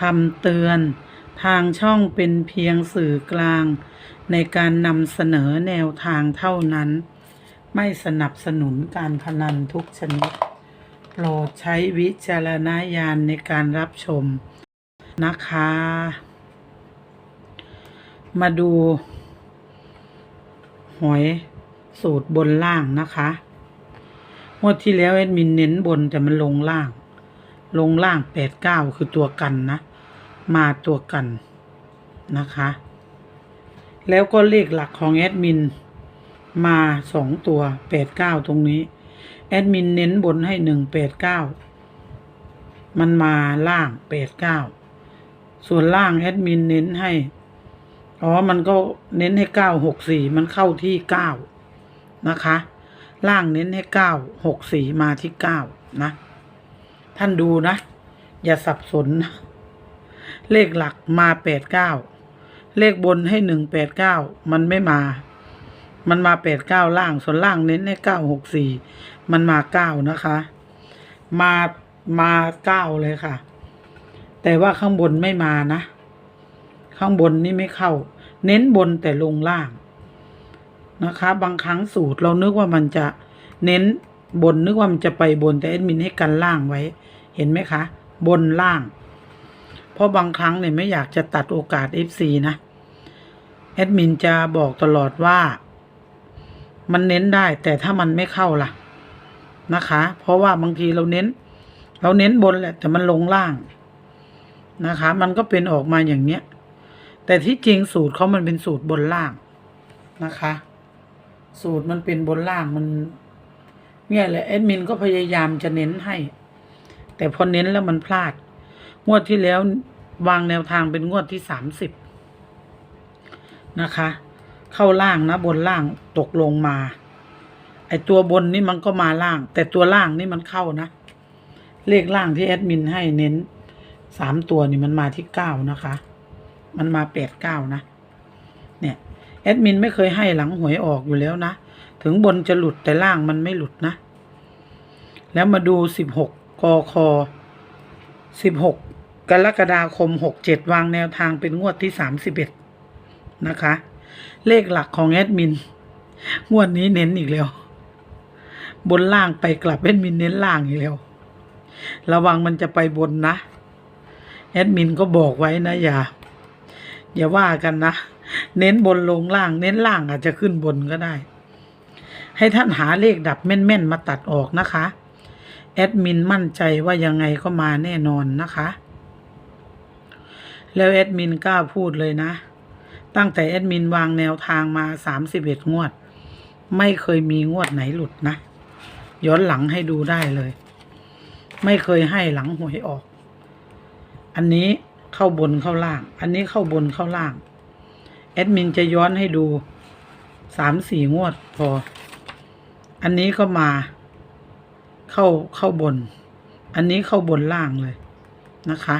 คำเตือน ทางช่องเป็นเพียงสื่อกลาง ในการนำเสนอแนวทางเท่านั้น ไม่สนับสนุนการพนันทุกชนิด โปรดใช้วิจารณญาณในการรับชมนะคะ มาดูหวยสูตรบนล่างนะคะงวดที่แล้วแอดมินเน้นบนแต่มันลงล่าง ลงล่างแปดเก้าคือตัวกันนะ มาตัวกันนะคะ แล้วก็เลขหลักของแอดมินมาสองตัวแปดเก้าตรงนี้ แอดมินเน้นบนให้หนึ่งแปดเก้ามันมาล่างแปดเก้าส่วนล่างแอดมินเน้นให้ อ๋อ มันก็เน้นให้เก้าหกสี่มันเข้าที่เก้านะคะ ล่างเน้นให้เก้าหกสี่มาที่เก้านะ ท่านดูนะ อย่าสับสนนะ เลขหลักมาแปดเก้าเลขบนให้หนึ่งแปดเก้ามันไม่มา มันมาแปดเก้าล่างส่วนล่างเน้นให้เก้าหกสี่มันมาเก้านะคะ มามาเก้าเลยค่ะ แต่ว่าข้างบนไม่มานะ ข้างบนนี่ไม่เข้า เน้นบนแต่ลงล่างนะคะ บางครั้งสูตรเรานึกว่ามันจะเน้นบนนึกว่ามันจะไปบนแต่แอดมินให้กันล่างไว้ เห็นไหมคะ บนล่าง ราะบางครั้งเนี่ยไม่อยากจะตัดโอกาส FC นะแอดมินจะบอกตลอดว่า มันเน้นได้แต่ถ้ามันไม่เข้าล่ะนะคะ เพราะว่าบางทีเราเน้น เราเน้นบนแหละ แต่มันลงล่างนะคะ มันก็เป็นออกมาอย่างเนี้ย แต่ที่จริงสูตรเขามันเป็นสูตรบนล่างนะคะ สูตรมันเป็นบนล่างมัน เนี่ยแหละแอดมินก็พยายามจะเน้นให้ แต่พอเน้นแล้วมันพลาดงวดที่แล้ว วางแนวทางเป็นงวดที่สามสิบนะคะ เข้าล่างนะบนล่างตกลงมา ไอตัวบนนี่มันก็มาล่าง แต่ตัวล่างนี่มันเข้านะ เลขล่างที่แอดมินให้เน้นสามตัวนี่มันมาที่เก้านะคะ มันมาแปดเก้านะ เนี่ยแอดมินไม่เคยให้หลังหวยออกอยู่แล้วนะ ถึงบนจะหลุดแต่ล่างมันไม่หลุดนะ แล้วมาดูสิบหกกคสิบหก กรกฎาคมหกเจ็ดวางแนวทางเป็นงวดที่สามสิบเอ็ดนะคะ เลขหลักของแอดมิน งวดนี้เน้นอีกแล้ว บนล่างไปกลับแอดมินเน้นล่างอีกแล้ว ระวังมันจะไปบนนะ แอดมินก็บอกไว้นะ อย่า อย่าว่ากันนะ เน้นบนลงล่าง เน้นล่างอาจจะขึ้นบนก็ได้ ให้ท่านหาเลขดับแม่นๆมาตัดออกนะคะ แอดมินมั่นใจว่ายังไงก็มาแน่นอนนะคะ แล้วแอดมินกล้าพูดเลยนะ ตั้งแต่แอดมินวางแนวทางมาสามสิบเอ็ดงวด ไม่เคยมีงวดไหนหลุดนะ ย้อนหลังให้ดูได้เลย ไม่เคยให้หลังหวยออก อันนี้เข้าบนเข้าล่าง อันนี้เข้าบนเข้าล่าง แอดมินจะย้อนให้ดูสามสี่งวดพอ อันนี้ก็มา เข้าเข้าบน อันนี้เข้าบนล่างเลยนะคะ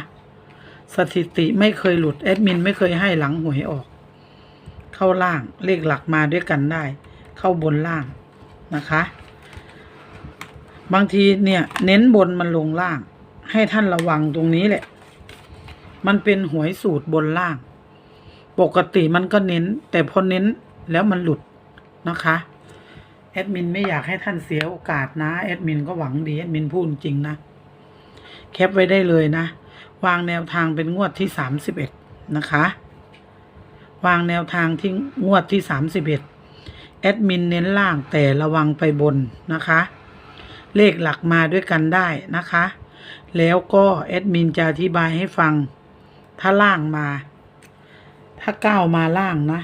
สถิติไม่เคยหลุดแอดมินไม่เคยให้หลังหวยออก เข้าล่างเลขหลักมาด้วยกันได้ เข้าบนล่างนะคะ บางทีเนี่ย เน้นบนมันลงล่าง ให้ท่านระวังตรงนี้แหละ มันเป็นหวยสูตรบนล่าง ปกติมันก็เน้น แต่พอเน้นแล้วมันหลุดนะคะแอดมินไม่อยากให้ท่านเสียโอกาสนะแอดมินก็หวังดีแอดมินพูดจริงนะแคปไว้ได้เลยนะ วางแนวทางเป็นงวดที่สามสิบเอ็ดนะคะ วางแนวทางที่งวดที่สามสิบเอ็ดแอดมินเน้นล่างแต่ระวังไปบนนะคะ เลขหลักมาด้วยกันได้นะคะ แล้วก็แอดมินจะอธิบายให้ฟัง ถ้าล่างมา ถ้าก้าวมาล่างนะ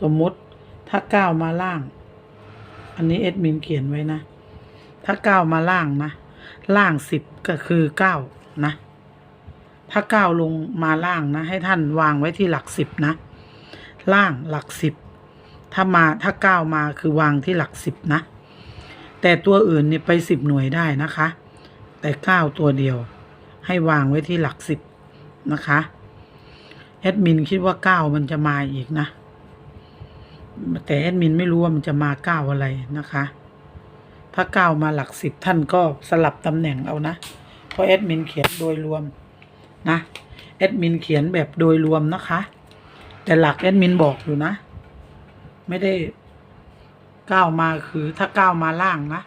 สมมติถ้าก้าวมาล่าง อันนี้เอดมินเขียนไว้นะ ถ้าก้าวมาล่างนะ ล่างสิบก็คือเก้านะ ถ้าก้าลงมาล่างนะ ให้ท่านวางไว้ที่หลักสิบนะ ล่างหลักสิบถ้ามาถ้าเก้ามาคือวางที่หลักสิบนะ แต่ตัวอื่นเนี่ยไปสิบหน่วยได้นะคะ แต่เก้าตัวเดียว ให้วางไว้ที่หลักสิบนะคะแอดมินคิดว่าเก้ามันจะมาอีกนะ แต่แอดมินไม่รู้ว่ามันจะมาเก้าอะไรนะคะ ถ้าเก้ามาหลักสิบท่านก็สลับตำแหน่งเอานะ เพราะแอดมินเขียนโดยรวม นะแอดมินเขียนแบบโดยรวมนะคะ แต่หลักแอดมินบอกอยู่นะ ไม่ได้ก้าวมาคือถ้าก้าวมาล่างนะ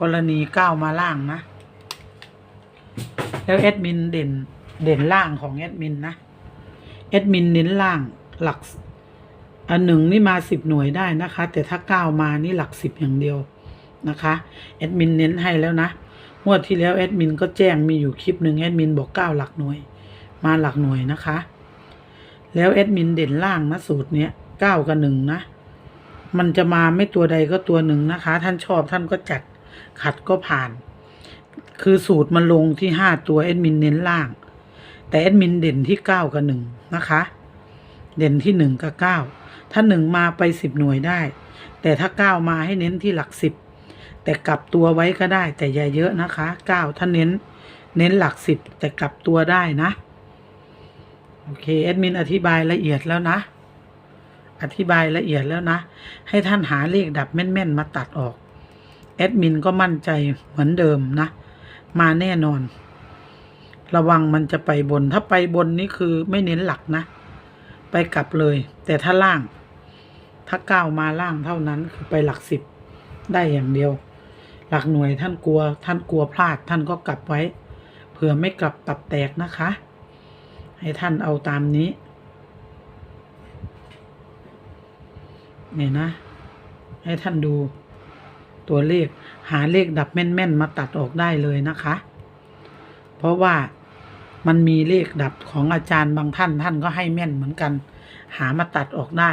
กรณีก้าวมาล่างนะ แล้วแอดมินเด่นเด่นล่างของแอดมินนะแอดมินเน้นล่างหลัก อันหนึ่งนี่มาสิบหน่วยได้นะคะ แต่ถ้าก้าวมานี่หลักสิบอย่างเดียวนะคะแอดมินเน้นให้แล้วนะ งวดที่แล้วแอดมินก็แจ้งมีอยู่คลิปหนึ่งแอดมินบอกเก้าหลักหน่วย มาหลักหน่วยนะคะ แล้วแอดมินเด่นล่างนะสูตรเนี้ยเก้ากับหนึ่งนะ มันจะมาไม่ตัวใดก็ตัวหนึ่งนะคะ ท่านชอบท่านก็จัดขัดก็ผ่าน คือสูตรมันลงที่ห้าตัวแอดมินเน้นล่าง แต่แอดมินเด่นที่เก้ากับหนึ่งนะคะ เด่นที่หนึ่งกับเก้าถ้าหนึ่งมาไปสิบหน่วยได้ แต่ถ้าเก้ามาให้เน้นที่หลักสิบ แต่กลับตัวไว้ก็ได้ แต่อย่าเยอะนะคะเก้าถ้าเน้น เน้นหลักสิบแต่กลับตัวได้นะ โอเคแอดมินอธิบายละเอียดแล้วนะ อธิบายละเอียดแล้วนะ ให้ท่านหาเลขดับแม่นๆ มาตัดออกแอดมินก็มั่นใจเหมือนเดิมนะ มาแน่นอน ระวังมันจะไปบน ถ้าไปบนนี่คือไม่เน้นหลักนะ ไปกลับเลย แต่ถ้าล่าง ถ้าก้าวมาล่างเท่านั้นคือไปหลักสิบ ได้อย่างเดียว หลักหน่วยท่านกลัวท่านกลัวพลาดท่านก็กลับไว้ เผื่อไม่กลับตับแตกนะคะ ให้ท่านเอาตามนี้ เนี่ยนะ ให้ท่านดูตัวเลขหาเลขดับแม่น ๆ มาตัดออกได้เลยนะคะ เพราะว่ามันมีเลขดับของอาจารย์บางท่านท่านก็ให้แม่นเหมือนกัน หามาตัดออกได้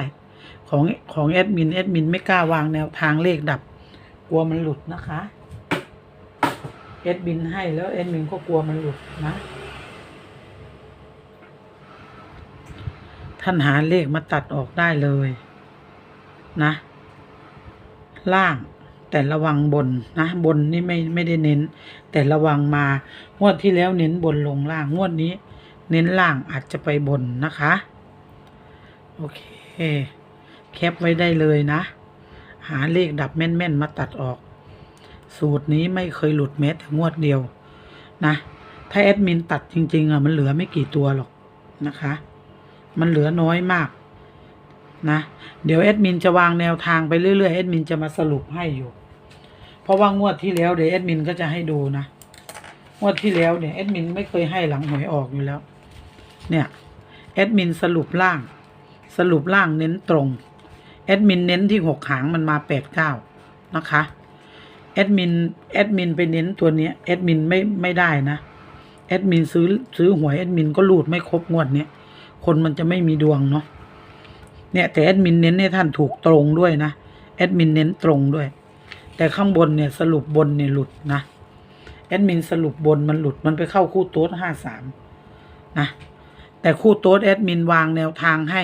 ของของแอดมินแอดมินไม่กล้าวางแนวทางเลขดับ กลัวมันหลุดนะคะแอดมินให้แล้วแอดมินก็กลัวมันหลุดนะ ท่านหาเลขมาตัดออกได้เลย นะ ล่างแต่ระวังบนนะ บนนี่ไม่ไม่ได้เน้น แต่ระวังมางวดที่แล้วเน้นบนลงล่างงวดนี้ เน้นล่างอาจจะไปบนนะคะ โอเค แคปไว้ได้เลยนะ หาเลขดับแม่นๆมาตัดออก สูตรนี้ไม่เคยหลุดแม้แต่งวดเดียว นะ ถ้าแอดมินตัดจริง ๆอะมันเหลือไม่กี่ตัวหรอกนะคะ มันเหลือน้อยมาก นะ เดี๋ยวแอดมินจะวางแนวทางไปเรื่อยๆแอดมินจะมาสรุปให้อยู่ เพราะว่างวดที่แล้วเดี๋ยวแอดมินก็จะให้ดูนะงวดที่แล้วเนี่ยแอดมินไม่เคยให้หลังหวยออกอยู่แล้ว เนี่ยแอดมินสรุปล่าง สรุปล่างเน้นตรง แอดมินเน้นที่หกหางมันมาแปดเก้านะคะแอดมินแอดมินไปเน้นตัวเนี้ยแอดมินไม่ไม่ได้นะแอดมินซื้อซื้อหวยแอดมินก็รูดไม่ครบงวดเนี้ยคนมันจะไม่มีดวงเนาะเนี่ยแต่แอดมินเน้นให้ท่านถูกตรงด้วยนะแอดมินเน้นตรงด้วย แต่ข้างบนเนี่ยสรุปบนเนี่ยหลุดนะแอดมินสรุปบนมันหลุดมันไปเข้าคู่โต๊ดห้าสามนะแต่คู่โต๊ดแอดมินวางแนวทางให้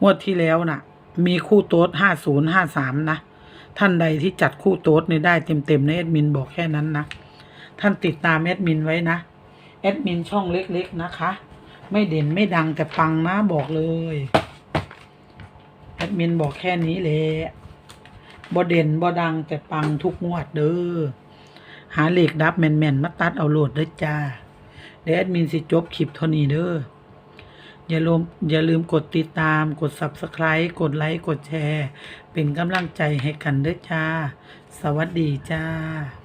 งวดที่แล้วน่ะ มีคู่โต๊ดห้าศูนย์ห้าสามนะ ท่านใดที่จัดคู่โต๊ดเนี่ยได้เต็มๆนแอดมินบอกแค่นั้นนะ ท่านติดตามแอดมินไว้นะ แอดมินช่องเล็กๆนะคะ ไม่เด่นไม่ดังแต่ปังนะบอกเลย แอดมินบอกแค่นี้แหละบ่เด่นบ่ดังแต่ปังทุกงวดเด้อ หาเหลขดับแม่นๆมาตัดเอาโหลดเด้อจ้า เดี๋ยวแอดมินสิจบคลิปเท่านี้เด้อ อย่าลืมอย่าลืมกดติดตาม กด subscribe กดไลค์ กดแชร์ เป็นกำลังใจให้กันเด้อจ้า สวัสดีจ้า